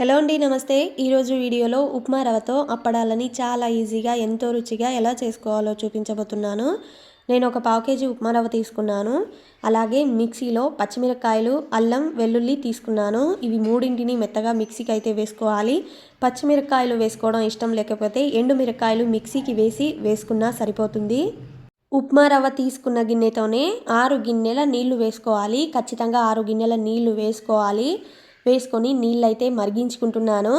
Hello అండి నమస్తే. ఈరోజు వీడియోలో ఉప్మా రవ్వతో అప్పడాలని చాలా ఈజీగా ఎంతో రుచిగా ఎలా చేసుకోవాలో చూపించబోతున్నాను. నేను ఒక పావు కేజీ ఉప్మా రవ్వ తీసుకున్నాను. అలాగే మిక్సీలో పచ్చిమిరపకాయలు అల్లం వెల్లుల్లి తీసుకున్నాను. ఇవి మూడింటిని మెత్తగా మిక్సీకి అయితే వేసుకోవాలి. పచ్చిమిరపకాయలు వేసుకోవడం ఇష్టం లేకపోతే ఎండు మిరపకాయలు మిక్సీకి వేసి వేసుకున్నా సరిపోతుంది. ఉప్మా రవ్వ తీసుకున్న గిన్నెతోనే ఆరు గిన్నెల నీళ్ళు వేసుకోవాలి. ఖచ్చితంగా ఆరు గిన్నెల నీళ్ళు వేసుకోవాలి. వేసుకొని నీళ్ళైతే మరిగించుకుంటున్నాను.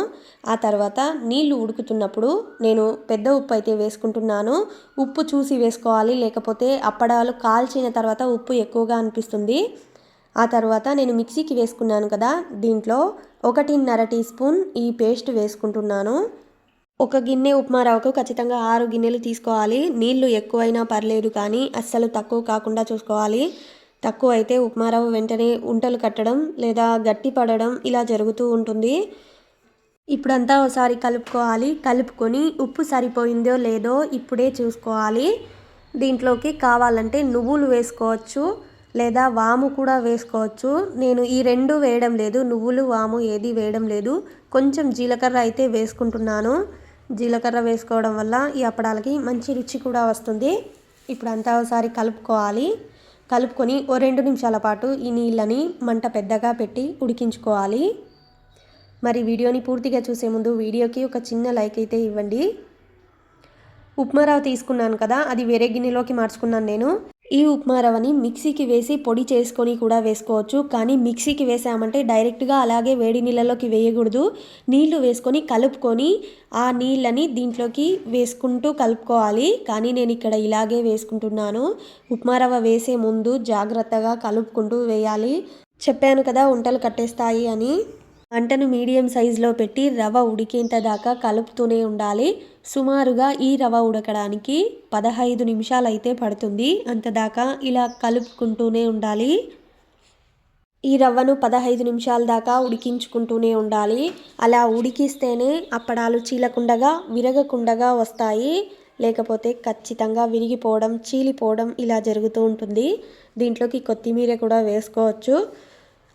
ఆ తర్వాత నీళ్ళు ఉడుకుతున్నప్పుడు నేను పెద్ద ఉప్పు అయితే వేసుకుంటున్నాను. ఉప్పు చూసి వేసుకోవాలి లేకపోతే అప్పడాలు కాల్చిన తర్వాత ఉప్పు ఎక్కువగా అనిపిస్తుంది. ఆ తర్వాత నేను మిక్సీకి వేసుకున్నాను కదా దీంట్లో ఒకటిన్నర టీ స్పూన్ ఈ పేస్ట్ వేసుకుంటున్నాను. ఒక గిన్నె ఉప్మా రవ్వకు ఖచ్చితంగా ఆరు గిన్నెలు తీసుకోవాలి. నీళ్ళు ఎక్కువైనా పర్లేదు కానీ అస్సలు తక్కువ కాకుండా చూసుకోవాలి. తక్కువ అయితే ఉప్మా వెంటనే ఉంటలు కట్టడం లేదా గట్టి పడడం ఇలా జరుగుతూ ఉంటుంది. ఇప్పుడంతా ఒకసారి కలుపుకోవాలి. కలుపుకొని ఉప్పు సరిపోయిందో లేదో ఇప్పుడే చూసుకోవాలి. దీంట్లోకి కావాలంటే నువ్వులు వేసుకోవచ్చు లేదా వాము కూడా వేసుకోవచ్చు. నేను ఈ రెండు వేయడం లేదు. నువ్వులు వాము ఏది వేయడం లేదు. కొంచెం జీలకర్ర అయితే వేసుకుంటున్నాను. జీలకర్ర వేసుకోవడం వల్ల ఈ అప్పడాలకి మంచి రుచి కూడా వస్తుంది. ఇప్పుడు అంతా ఒకసారి కలుపుకోవాలి. కలుపుకొని ఓ రెండు నిమిషాల పాటు ఈ నీళ్ళని మంట పెద్దగా పెట్టి ఉడికించుకోవాలి. మరి వీడియోని పూర్తిగా చూసే ముందు వీడియోకి ఒక చిన్న లైక్ అయితే ఇవ్వండి. ఉప్మారావు తీసుకున్నాను కదా అది వేరే గిన్నెలోకి మార్చుకున్నాను నేను. ఈ ఉప్మా రవ్వని మిక్సీకి వేసి పొడి చేసుకొని కూడా వేసుకోవచ్చు. కానీ మిక్సీకి వేసామంటే డైరెక్ట్గా అలాగే వేడి నీళ్ళలోకి వేయకూడదు. నీళ్ళు వేసుకొని కలుపుకొని ఆ నీళ్ళని దీంట్లోకి వేసుకుంటూ కలుపుకోవాలి. కానీ నేను ఇక్కడ ఇలాగే వేసుకుంటున్నాను. ఉప్మా రవ్వ వేసే ముందు జాగ్రత్తగా కలుపుకుంటూ వేయాలి. చెప్పాను కదా వంటలు కట్టేస్తాయి అని. మంటను మీడియం సైజులో పెట్టి రవ్వ ఉడికేంత దాకా కలుపుతూనే ఉండాలి. సుమారుగా ఈ రవ్వ ఉడకడానికి పదహైదు నిమిషాలు అయితే పడుతుంది అంతదాకా ఇలా కలుపుకుంటూనే ఉండాలి. ఈ రవ్వను పదహైదు నిమిషాల దాకా ఉడికించుకుంటూనే ఉండాలి. అలా ఉడికిస్తేనే అప్పడాలు చీలకుండగా విరగకుండగా వస్తాయి. లేకపోతే ఖచ్చితంగా విరిగిపోవడం చీలిపోవడం ఇలా జరుగుతూ ఉంటుంది. దీంట్లోకి కొత్తిమీర కూడా వేసుకోవచ్చు.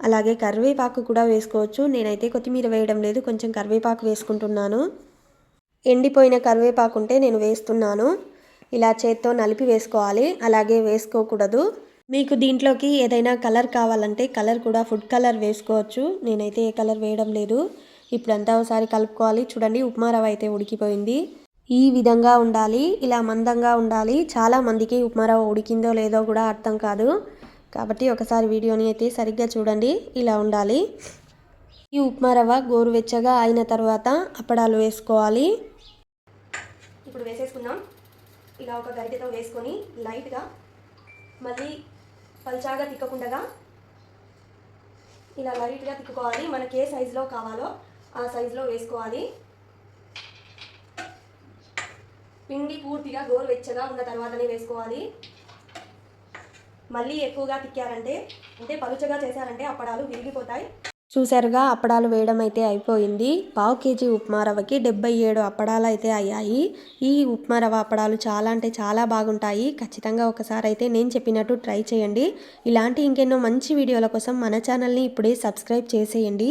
అలాగే కరివేపాకు కూడా వేసుకోవచ్చు. నేనైతే కొత్తిమీర వేయడం లేదు కొంచెం కరివేపాకు వేసుకుంటున్నాను. ఎండిపోయిన కరివేపాకు ఉంటే నేను వేస్తున్నాను. ఇలా చేత్తో నలిపి వేసుకోవాలి. అలాగే వేసుకోకూడదు. మీకు దీంట్లోకి ఏదైనా కలర్ కావాలంటే కలర్ కూడా ఫుడ్ కలర్ వేసుకోవచ్చు. నేనైతే ఏ కలర్ వేయడం లేదు. ఇప్పుడంతా ఒకసారి కలుపుకోవాలి. చూడండి ఉప్మా రవ్వ అయితే ఉడికిపోయింది. ఈ విధంగా ఉండాలి. ఇలా మందంగా ఉండాలి. చాలా మందికి ఉప్మా రవ్వ ఉడికిందో లేదో కూడా అర్థం కాదు. కాబట్టి ఒకసారి వీడియోని అయితే సరిగ్గా చూడండి. ఇలా ఉండాలి. ఈ ఉప్మా రవ్వ గోరువెచ్చగా అయిన తర్వాత అప్పడాలు వేసుకోవాలి. ఇప్పుడు వేసేసుకుందాం. ఇలా ఒక గరిటెతో వేసుకొని లైట్గా మళ్ళీ పల్చాగా తిక్కకుండగా ఇలా లైట్గా తిక్కుకోవాలి. మనకి ఏ సైజులో కావాలో ఆ సైజులో వేసుకోవాలి. పిండి పూర్తిగా గోరువెచ్చగా ఉన్న తర్వాతనే వేసుకోవాలి. మళ్ళీ ఎక్కువగా తిక్కారంటే అంటే పలుచగా చేశారంటే అప్పడాలు విరిగిపోతాయి. చూసారుగా అప్పడాలు వేయడం అయితే అయిపోయింది. పావు కేజీ ఉప్మా రవ్వకి డెబ్బై ఏడు అప్పడాలు అయితే అయ్యాయి. ఈ ఉప్మా రవ్వ అప్పడాలు చాలా అంటే చాలా బాగుంటాయి. ఖచ్చితంగా ఒకసారి అయితే నేను చెప్పినట్టు ట్రై చేయండి. ఇలాంటి ఇంకెన్నో మంచి వీడియోల కోసం మన ఛానల్ని ఇప్పుడే సబ్స్క్రైబ్ చేసేయండి.